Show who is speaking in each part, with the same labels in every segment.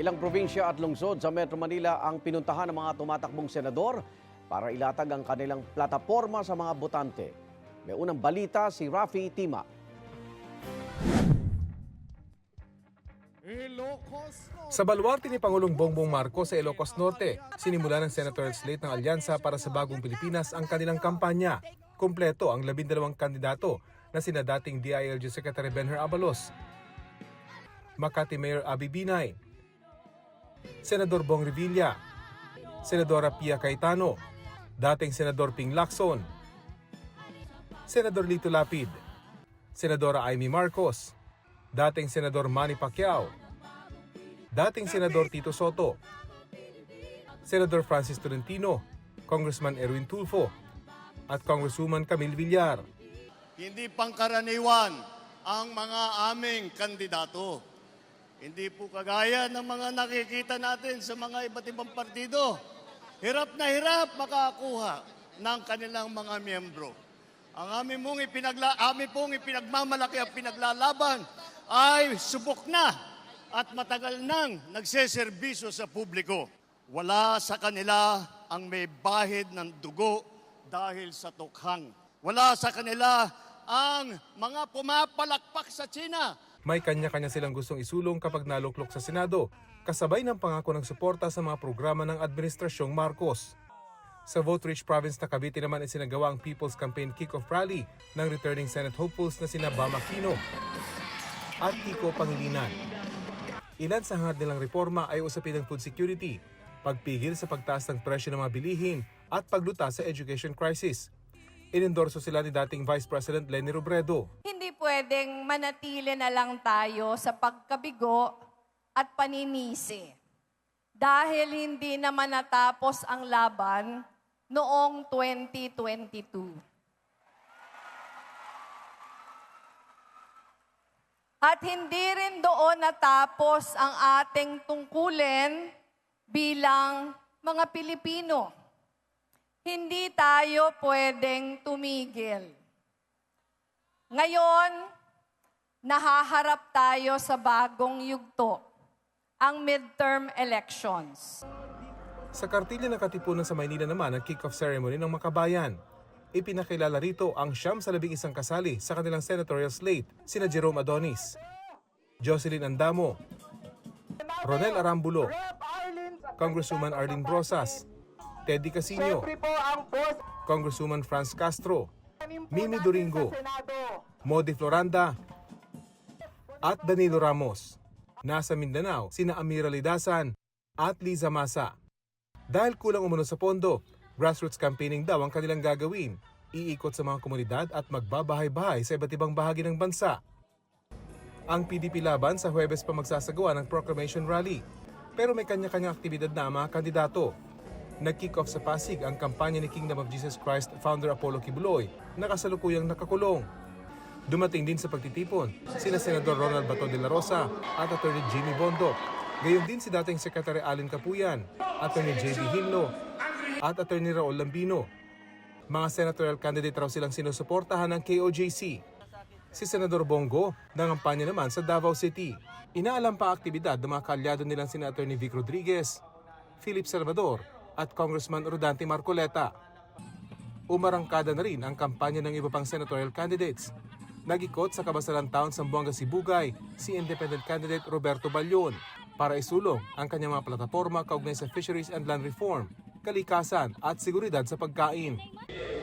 Speaker 1: Ilang probinsya at lungsod sa Metro Manila ang pinuntahan ng mga tumatakbong senador para ilatag ang kanilang plataforma sa mga botante. May unang balita si Rafi Tima.
Speaker 2: Sa baluarte ni Pangulong Bongbong Marcos sa Ilocos Norte, sinimula ng senatorial slate ng Alyansa para sa Bagong Pilipinas ang kanilang kampanya. Kompleto ang labindalawang kandidato na sina dating DILG Secretary Benher Abalos, Makati Mayor Abi Binay, Senador Bong Revilla, Senadora Pia Cayetano, dating Senador Ping Lacson, Senador Lito Lapid, Senadora Amy Marcos, dating Senador Manny Pacquiao, dating Senador Tito Soto, Senador Francis Tolentino, Congressman Erwin Tulfo, at Congresswoman Camille Villar.
Speaker 3: Hindi pangkaraniwan ang mga aming kandidato. Hindi po kagaya ng mga nakikita natin sa mga iba't ibang partido. Hirap na hirap makakuha ng kanilang mga miyembro. Ang aming pong, ipinagla, aming pong ipinagmamalaki at pinaglalaban ay subok na at matagal nang nagseserbisyo sa publiko. Wala sa kanila ang may bahid ng dugo dahil sa tukhang. Wala sa kanila ang mga pumapalakpak sa China
Speaker 2: May kanya-kanya silang gustong isulong kapag naluklok sa Senado, kasabay ng pangako ng suporta sa mga programa ng Administrasyong Marcos. Sa vote-rich province na Cavite naman ay sinagawa ang People's Campaign Kick-Off Rally ng returning Senate hopefuls na sina Bam Aquino at Kiko Pangilinan. Ilan sa hangad nilang reforma ay usapin ng food security, pagpigil sa pagtaas ng presyo ng mga bilihin at paglutas sa education crisis. Inendorso sila ni dating Vice President Lenny Robredo.
Speaker 4: Hindi pwedeng manatili na lang tayo sa pagkabigo at paninisi. Dahil hindi naman natapos ang laban noong 2022. At hindi rin doon natapos ang ating tungkulin bilang mga Pilipino. Hindi tayo pwedeng tumigil. Ngayon, nahaharap tayo sa bagong yugto, ang midterm elections.
Speaker 2: Sa kartilya ng Katipunan sa Maynila naman ang kick-off ceremony ng Makabayan. Ipinakilala rito ang siyam sa labing isang kasali sa kanilang senatorial slate, sina Jerome Adonis, Jocelyn Andamo, Ronel Arambulo, Congresswoman Arlene Brosas, Teddy Casino, Congresswoman Franz Castro, Mimi Doringo, Modi Floranda, at Danilo Ramos. Nasa Mindanao, sina Amira Lidasan at Liza Masa. Dahil kulang umano sa pondo, grassroots campaigning daw ang kanilang gagawin. Iikot sa mga komunidad at magbabahay-bahay sa iba't ibang bahagi ng bansa. Ang PDP laban sa Huwebes pa magsasagawa ng proclamation rally. Pero may kanya-kanyang aktibidad na ang mga kandidato. Nag-kick off sa Pasig ang kampanya ni Kingdom of Jesus Christ founder Apollo Kibuloy na kasalukuyang nakakulong. Dumating din sa pagtitipon sina Senador Ronald Bato de la Rosa at Attorney Jimmy Bondo. Gayon din si dating Secretary Allen Capuyan, Attorney J.D. Himno at Attorney Raul Lambino. Mga senatorial candidate raw silang sinusuportahan ng KOJC. Si Senador Bongo nangampanya naman sa Davao City. Inaalam pa aktibidad ng mga kalyado nilang sina Attorney Vic Rodriguez, Philip Salvador at Congressman Rodante Marcoleta. Umarangkada na rin ang kampanya ng iba pang senatorial candidates. Nagikot sa Kabasalan Town sa Buanga Sibugay si independent candidate Roberto Balyon para isulong ang kanyang mga plataforma kaugnay sa fisheries and land reform, kalikasan at seguridad sa pagkain.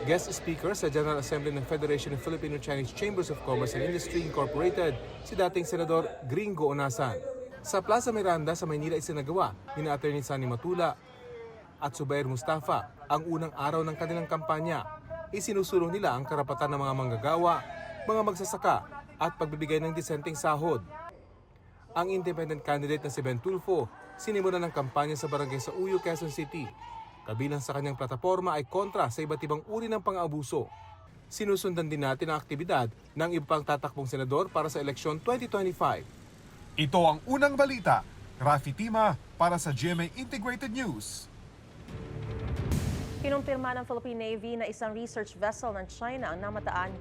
Speaker 2: Guest speaker sa General Assembly ng Federation of Filipino-Chinese Chambers of Commerce and Industry Incorporated, si dating Senador Gringo Onasan. Sa Plaza Miranda sa Maynila isinagawa ni na Attorney Sani Matula at Subair Mustafa ang unang araw ng kanilang kampanya. Isinusulong nila ang karapatan ng mga manggagawa, mga magsasaka at pagbibigay ng disenteng sahod. Ang independent candidate na si Ben Tulfo sinimulan ng kampanya sa barangay sa Uyo, Quezon City. Kabilang sa kanyang plataforma ay kontra sa iba't ibang uri ng pang-abuso. Sinusundan din natin ang aktibidad ng iba pang tatakbong senador para sa eleksyon 2025.
Speaker 5: Ito ang unang balita. Rafi Tima para sa GMA Integrated News.
Speaker 6: Kinumpirma ng Philippine Navy na isang research vessel ng China ang namataan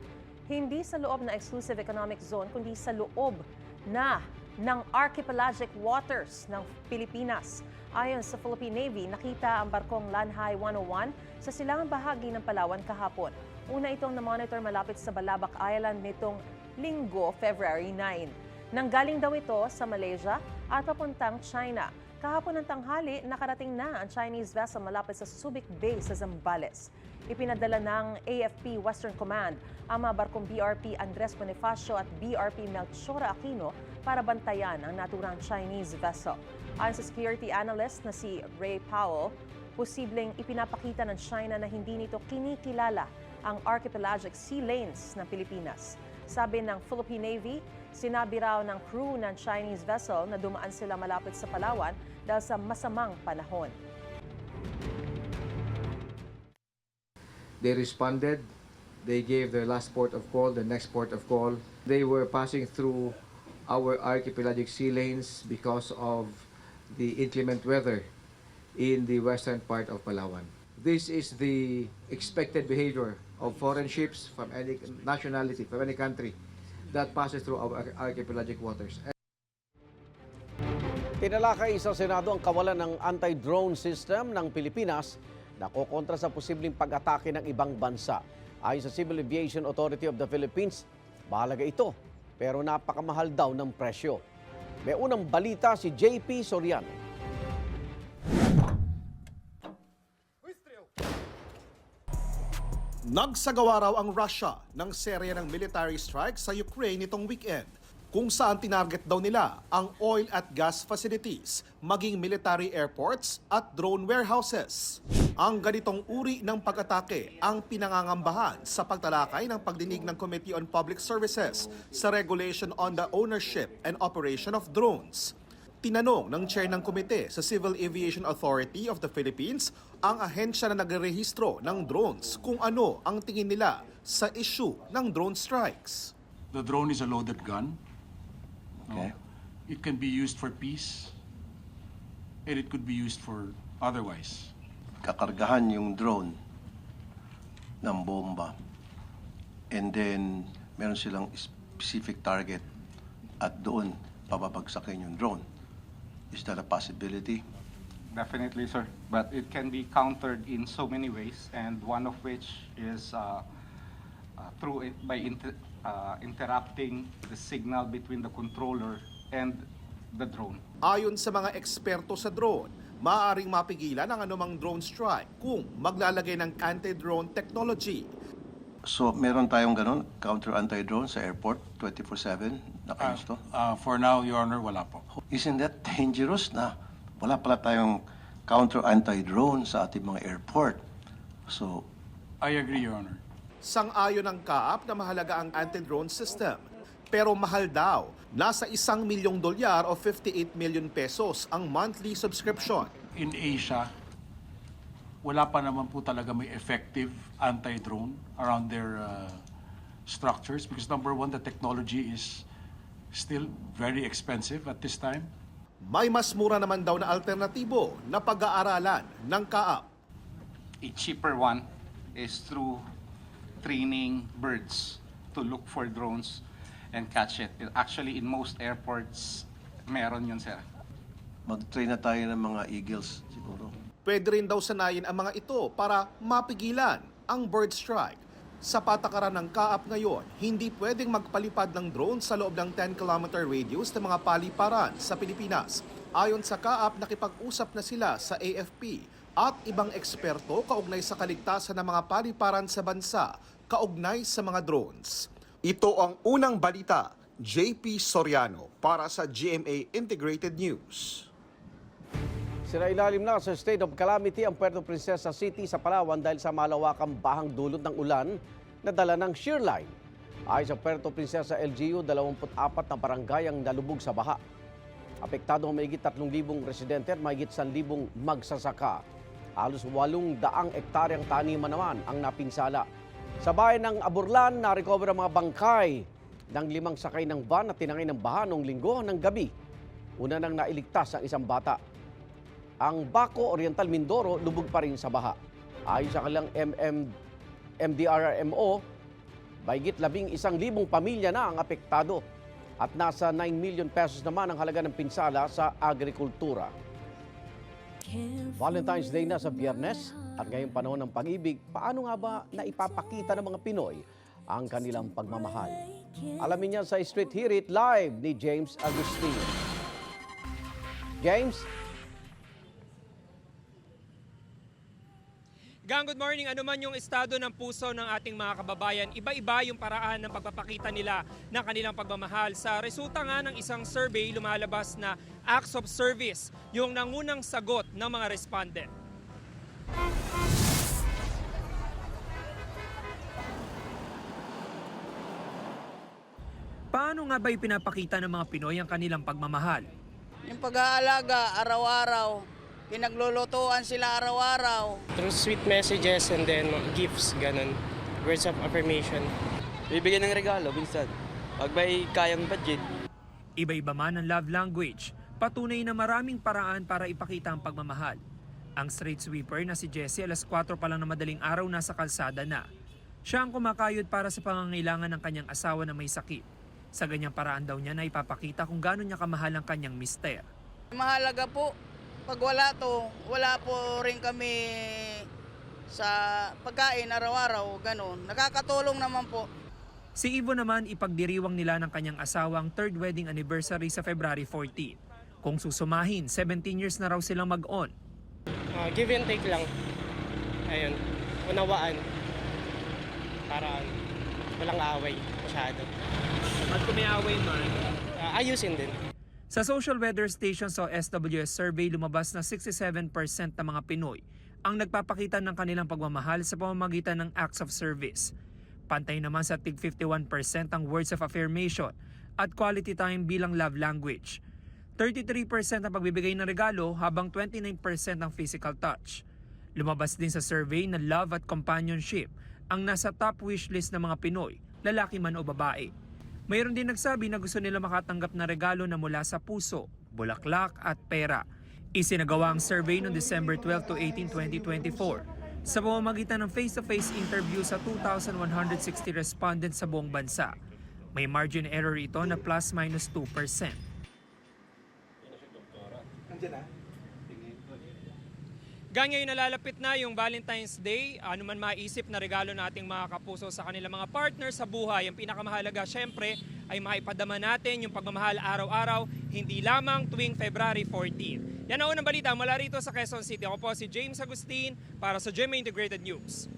Speaker 6: hindi sa loob ng exclusive economic zone kundi sa loob na
Speaker 7: ng archipelagic waters ng Pilipinas. Ayon sa Philippine Navy, nakita ang barkong Lanhai 101 sa silangang bahagi ng Palawan kahapon. Una itong na-monitor malapit sa Balabac Island nitong linggo, February 9. Nanggaling daw ito sa Malaysia at papuntang China. Kahapon ng tanghali, nakarating na ang Chinese vessel malapit sa Subic Bay sa Zambales. Ipinadala ng AFP Western Command ang mga barkong BRP Andres Bonifacio at BRP Melchora Aquino para bantayan ang naturang Chinese vessel. Ayon sa security analyst na si Ray Powell, posibleng ipinapakita ng China na hindi nito kinikilala ang archipelagic sea lanes ng Pilipinas. Sabi ng Philippine Navy, sinabi raw ng crew ng Chinese vessel na dumaan sila malapit sa Palawan dahil sa masamang panahon.
Speaker 8: They responded. They gave their last port of call, the next port of call. They were passing through our archipelagic sea lanes because of the inclement weather in the western part of Palawan. This is the expected behavior of foreign ships from any nationality, from any country that passes through our archipelagic waters.
Speaker 1: Tinalakay sa Senado ang kawalan ng anti-drone system ng Pilipinas na kokontra sa posibleng pag-atake ng ibang bansa. Ayon sa Civil Aviation Authority of the Philippines, mahalaga ito pero napakamahal daw ng presyo. May unang balita si JP Soriano.
Speaker 9: Nagsagawa raw ang Russia ng serye ng military strike sa Ukraine nitong weekend kung saan tinarget daw nila ang oil at gas facilities, maging military airports at drone warehouses. Ang ganitong uri ng pag-atake ang pinangangambahan sa pagtalakay ng pagdinig ng Committee on Public Services sa Regulation on the Ownership and Operation of Drones. Tinanong ng chair ng komite sa Civil Aviation Authority of the Philippines ang ahensya na nagrerehistro ng drones kung ano ang tingin nila sa issue ng drone strikes.
Speaker 10: The drone is a loaded gun. No? It can be used for peace, and it could be used for otherwise.
Speaker 11: kakargahan yung drone ng bomba and then meron silang specific target at doon pababagsakin yung drone. Is that a possibility?
Speaker 4: Definitely, sir. But it can be countered in so many ways, and one of which is uh, uh, through it, by inter, uh, interrupting the signal between the controller and the drone.
Speaker 9: Ayon sa mga eksperto sa drone, maaaring mapigilan ang anumang drone strike kung maglalagay ng anti-drone technology.
Speaker 11: So meron tayong ganun, counter anti-drone sa airport, 24-7, nakainsto?
Speaker 10: Uh, for now, Your Honor, wala po.
Speaker 11: Isn't that dangerous na wala pala tayong counter anti-drone sa ating mga airport? So,
Speaker 10: I agree, Your Honor.
Speaker 9: Sang-ayon ng kaap na mahalaga ang anti-drone system. Pero mahal daw, nasa isang milyong dolyar o 58 million pesos ang monthly subscription.
Speaker 10: In Asia, wala pa naman po talaga may effective anti-drone around their uh, structures because number one, the technology is still very expensive at this time.
Speaker 9: May mas mura naman daw na alternatibo na pag-aaralan ng kaap.
Speaker 4: A cheaper one is through training birds to look for drones and catch it. Actually, in most airports, meron yun, sir.
Speaker 11: mag-train na tayo ng mga eagles siguro.
Speaker 9: Pwede rin daw sanayin ang mga ito para mapigilan ang bird strike. Sa patakaran ng kaap ngayon, hindi pwedeng magpalipad ng drone sa loob ng 10-kilometer radius ng mga paliparan sa Pilipinas. Ayon sa kaap, nakipag-usap na sila sa AFP at ibang eksperto kaugnay sa kaligtasan ng mga paliparan sa bansa kaugnay sa mga drones. Ito ang unang balita, JP Soriano para sa GMA Integrated News.
Speaker 1: Sinailalim na sa state of calamity ang Puerto Princesa City sa Palawan dahil sa malawakang bahang dulot ng ulan na dala ng shear line. Ayon sa Puerto Princesa LGU, 24 na barangay ang nalubog sa baha. Apektado ang mahigit 3,000 residente at mahigit 1,000 magsasaka. Halos 800 ektaryang taniman naman ang napinsala. Sa bayan ng Aburlan, na-recover ang mga bangkay ng limang sakay ng van na tinangay ng baha noong linggo ng gabi. Una nang nailigtas ang isang bata. Ang Baco Oriental Mindoro lubog pa rin sa baha. Ayon sa kanilang MM, MDRMO, Baygit labing isang libong pamilya na ang apektado. at nasa 9 million pesos naman ang halaga ng pinsala sa agrikultura. Valentine's Day na sa biyernes at ngayong panahon ng pag-ibig, paano nga ba naipapakita ng mga Pinoy ang kanilang pagmamahal? Alamin niya sa Street Hear It Live ni James Agustin. James,
Speaker 12: Gang, good morning. Ano man yung estado ng puso ng ating mga kababayan, iba-iba yung paraan ng pagpapakita nila ng kanilang pagmamahal. Sa resulta nga ng isang survey, lumalabas na acts of service yung nangunang sagot ng mga respondent. Paano nga ba ipinapakita ng mga Pinoy ang kanilang pagmamahal?
Speaker 13: Yung pag-aalaga, araw-araw. Pinaglulutuan sila araw-araw.
Speaker 14: Through sweet messages and then gifts, ganun. Words of affirmation. Bibigyan ng regalo, minsan. Pag may kayang budget.
Speaker 12: Iba-iba man ang love language, patunay na maraming paraan para ipakita ang pagmamahal. Ang street sweeper na si Jessie alas 4 pa lang na madaling araw nasa kalsada na. Siya ang kumakayod para sa pangangailangan ng kanyang asawa na may sakit. Sa ganyang paraan daw niya na ipapakita kung gaano niya kamahal ang kanyang mister.
Speaker 13: Mahalaga po, pag wala to, wala po rin kami sa pagkain araw-araw, ganun. Nakakatulong naman po.
Speaker 12: Si Ivo naman ipagdiriwang nila ng kanyang asawa ang third wedding anniversary sa February 14. Kung susumahin, 17 years na raw silang mag-on.
Speaker 14: Ah, give and take lang. Ayun, unawaan. Para walang away masyado.
Speaker 12: At kung may away man,
Speaker 14: Ah, ayusin din.
Speaker 12: Sa social weather station sa SWS survey, lumabas na 67% ng mga Pinoy ang nagpapakita ng kanilang pagmamahal sa pamamagitan ng acts of service. Pantay naman sa tig 51% ang words of affirmation at quality time bilang love language. 33% ang pagbibigay ng regalo habang 29% ang physical touch. Lumabas din sa survey na love at companionship ang nasa top wish list ng mga Pinoy, lalaki man o babae. Mayroon din nagsabi na gusto nila makatanggap na regalo na mula sa puso, bulaklak at pera. Isinagawa ang survey noong December 12 to 18, 2024 sa pamamagitan ng face-to-face interview sa 2,160 respondents sa buong bansa. May margin error ito na plus minus 2%. Gang ngayon nalalapit na yung Valentine's Day, ano man maisip na regalo nating mga kapuso sa kanilang mga partner sa buhay. Ang pinakamahalaga syempre ay maipadama natin yung pagmamahal araw-araw, hindi lamang tuwing February 14. Yan ang unang balita mula rito sa Quezon City. Ako po si James Agustin para sa GMA Integrated News.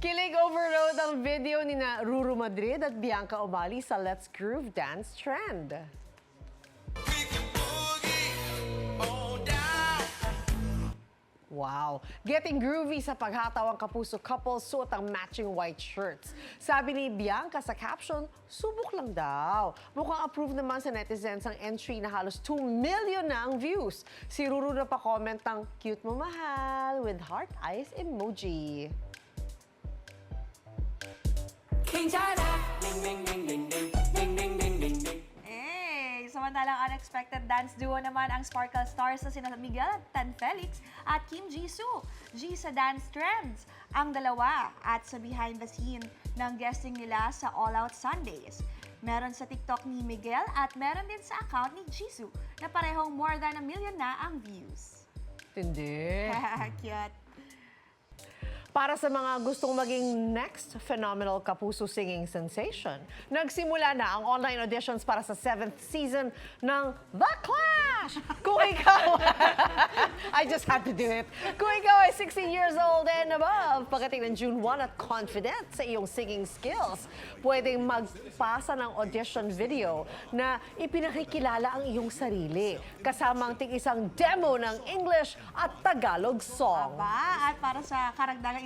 Speaker 6: Kilig overload ang video ni na Ruru Madrid at Bianca Obali sa Let's Groove Dance Trend. Wow! Getting groovy sa paghataw ang kapuso couple suot ang matching white shirts. Sabi ni Bianca sa caption, subok lang daw. Mukhang approve naman sa netizens ang entry na halos 2 million na ang views. Si Ruru na pa comment ng cute mo mahal with heart eyes emoji.
Speaker 15: Eh, samantalang unexpected dance duo naman ang Sparkle Stars na sina Miguel Tan Felix at Kim Jisoo. G sa Dance Trends ang dalawa at sa behind the scene ng guesting nila sa All Out Sundays. Meron sa TikTok ni Miguel at meron din sa account ni Jisoo na parehong more than a million na ang views.
Speaker 6: Tindi.
Speaker 15: Cute.
Speaker 6: Para sa mga gustong maging next phenomenal Kapuso singing sensation, nagsimula na ang online auditions para sa seventh season ng The Clash! Kung ikaw... I just had to do it. Kung ikaw ay 16 years old and above, pagdating ng June 1 at confident sa iyong singing skills, pwedeng magpasa ng audition video na ipinakikilala ang iyong sarili, kasama ang tig-isang demo ng English at Tagalog song.
Speaker 15: Aba, at para sa karagdagang